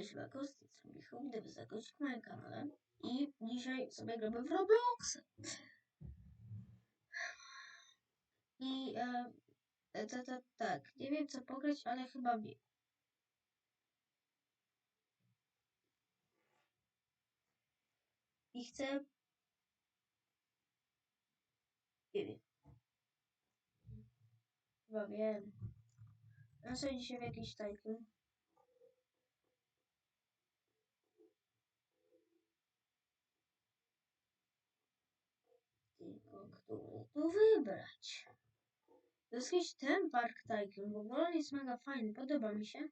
Siłeko z strony Michał, gdyby zagościć na moim kanale i dzisiaj sobie gramy w Roblox. I e, e, ta, ta, tak, nie wiem co pograć, ale chyba wiem. I chcę... Nie wiem. Chyba wiem. Ja sobie dzisiaj w jakiś tycoon. Tylko tu wybrać? To jest jakiś ten Park Tycoon, w ogóle jest mega fajny, podoba mi się.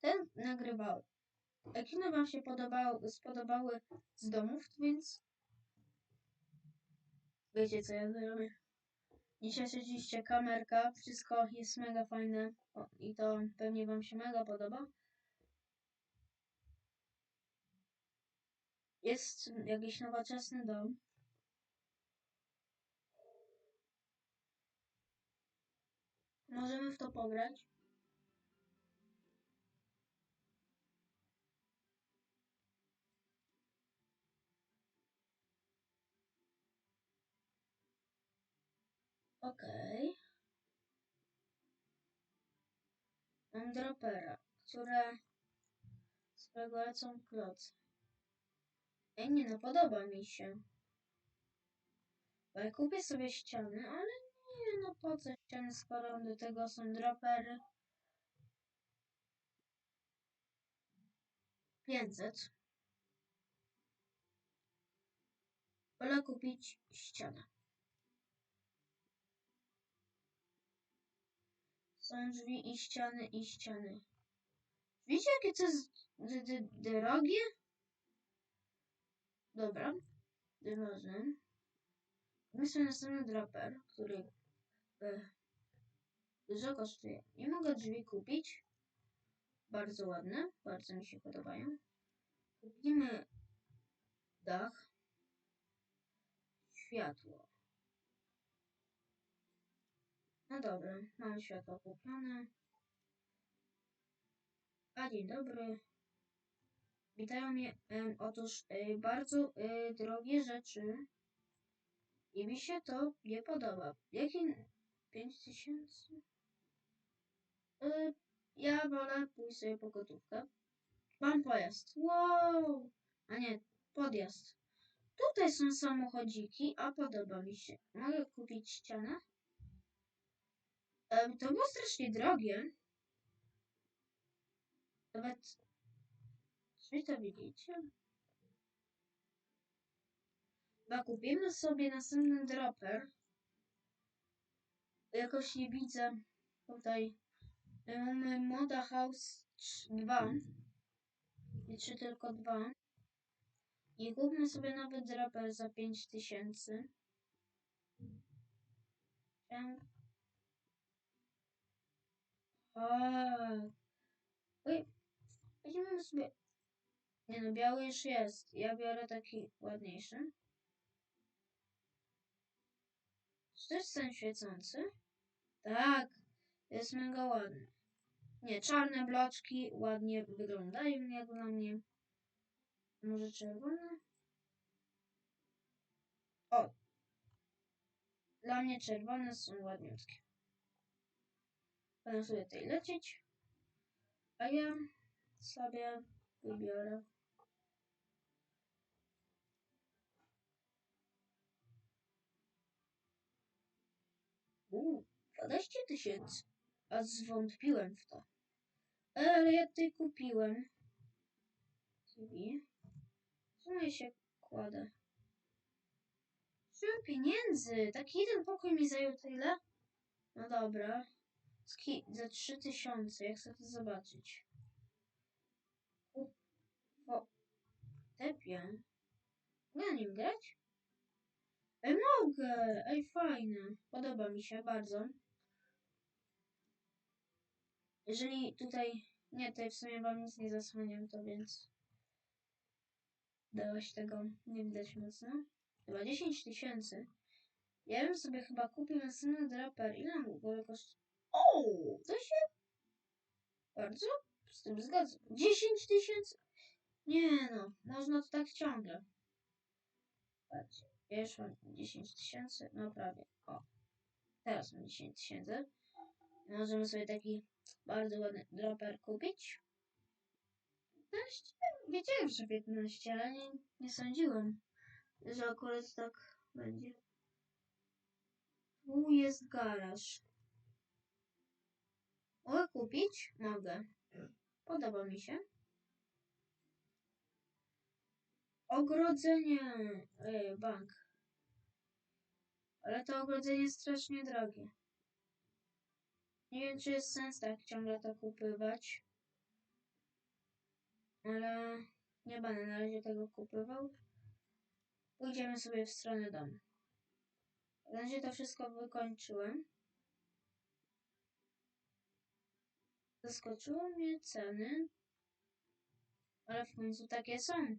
Ten nagrywał. Jakie wam się podobały, spodobały z domów, więc wiecie co ja zrobię. Dzisiaj oczywiście kamerka, wszystko jest mega fajne o, i to pewnie wam się mega podoba. Jest jakiś nowoczesny dom. Możemy w to pograć. Okej. Mam dropera, które z którego lecą kloce. Ej, nie no, podoba mi się. Bo ja kupię sobie ściany, ale nie no, po co ściany, skoro do tego są dropery. 500. Wolę kupić ścianę. Są drzwi i ściany i ściany. Widzicie jakie to jest drogie? Dobra. Nieważne. Myślę następny dropper, który dużo kosztuje. Nie mogę drzwi kupić. Bardzo ładne. Bardzo mi się podobają. Kupimy dach. Światło. No dobra, mam światło kupione. A dzień dobry. Witają mnie. Em, otóż e, bardzo e, drogie rzeczy. I mi się to nie podoba. Jakie 5000? E, ja wolę pójść sobie po gotówkę. Mam pojazd. Wow! A nie, podjazd. Tutaj są samochodziki, a podoba mi się. Mogę kupić ścianę? To było strasznie drogie. Nawet... Czy to widzicie? Chyba kupimy sobie następny dropper. Jakoś nie widzę tutaj. Mamy Moda House 2. I czy tylko dwa. I kupmy sobie nowy dropper za 5000. Chciałem A. Oj, weźmiemy sobie. Nie no, biały już jest. Ja biorę taki ładniejszy. Czy to jest ten świecący? Tak, jest mega ładny. Nie, czarne bloczki ładnie wyglądają jak dla mnie. Może czerwone? O! Dla mnie czerwone są ładniutkie. Będę sobie tutaj lecieć. A ja sobie wybiorę. 12 tysięcy. A zwątpiłem w to. Ale ja tutaj kupiłem. W sumie się kładę. Tyle pieniędzy. Taki jeden pokój mi zajął tyle. No dobra. Ski za 3000. Ja chcę to zobaczyć. O. Tepie. Mogę nim grać? Ej, mogę! Ej, fajne. Podoba mi się bardzo. Jeżeli tutaj... Nie, tutaj w sumie wam nic nie zasłaniam, to więc... Dałaś tego nie widać mocno. Chyba 10 tysięcy. Ja bym sobie chyba kupił następny draper. Ile mu ogóle kosztuje? O! To się bardzo z tym zgadzam. 10 tysięcy? Nie no, można to tak ciągle. Patrzcie, ja mam 10 tysięcy, no prawie. O, teraz mam 10 tysięcy. Możemy sobie taki bardzo ładny dropper kupić. 15? Wiedziałem, że 15, ale nie, nie sądziłem, że akurat tak będzie. Tu jest garaż. Mogę kupić? Mogę. Podoba mi się. Ogrodzenie. Ej, bank. Ale to ogrodzenie jest strasznie drogie. Nie wiem, czy jest sens tak ciągle to kupywać. Ale nie będę na razie tego kupywał. Pójdziemy sobie w stronę domu. W razie to wszystko wykończyłem. Zaskoczyło mnie ceny, ale w końcu takie są.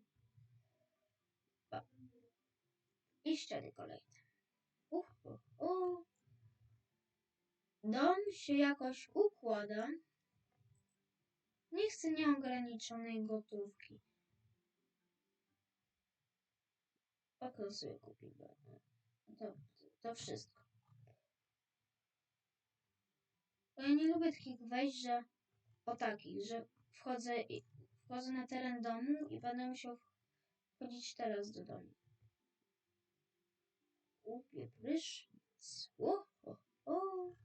O. I ściany kolejne. Uch, uch, uch. Dom się jakoś układa. Nie chcę nieograniczonej gotówki. Okno sobie kupimy. To, to wszystko. Bo ja nie lubię takich wejść, że o takich, że wchodzę, i- wchodzę na teren domu i będę musiał wchodzić teraz do domu. Kupię prysznic. O, o, o.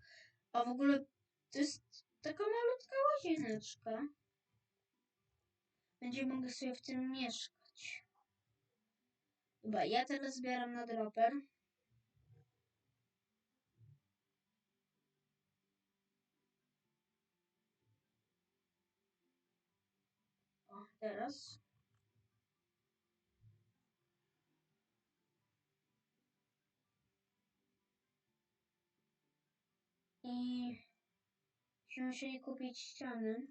A w ogóle to jest taka malutka łazieneczka. Będzie mogę sobie w tym mieszkać. Dobra, ja teraz zbieram na dropper. O, teraz. I musimy musieli kupić ściany.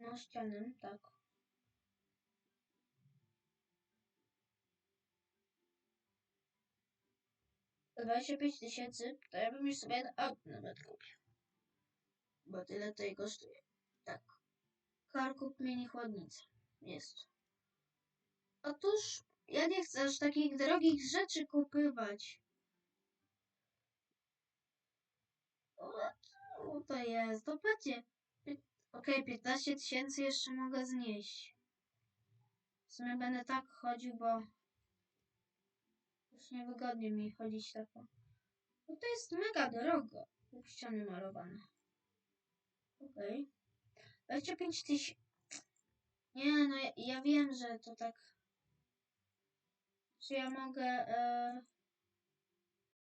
No, ściany, tak. Za 25 tysięcy, to ja bym już sobie auto nawet kupił. Bo tyle to i kosztuje. Tak. Karkup mini chłodnica. Jest. Otóż ja nie chcę aż takich drogich rzeczy kupywać. O, to jest? To Okej, 15 tysięcy jeszcze mogę znieść. W sumie będę tak chodził, bo już niewygodnie mi chodzić tak. o. No to jest mega drogo. Ściany malowane. Okej. 25 tysięcy. Nie, no ja, ja wiem, że to tak. Czy ja mogę. E...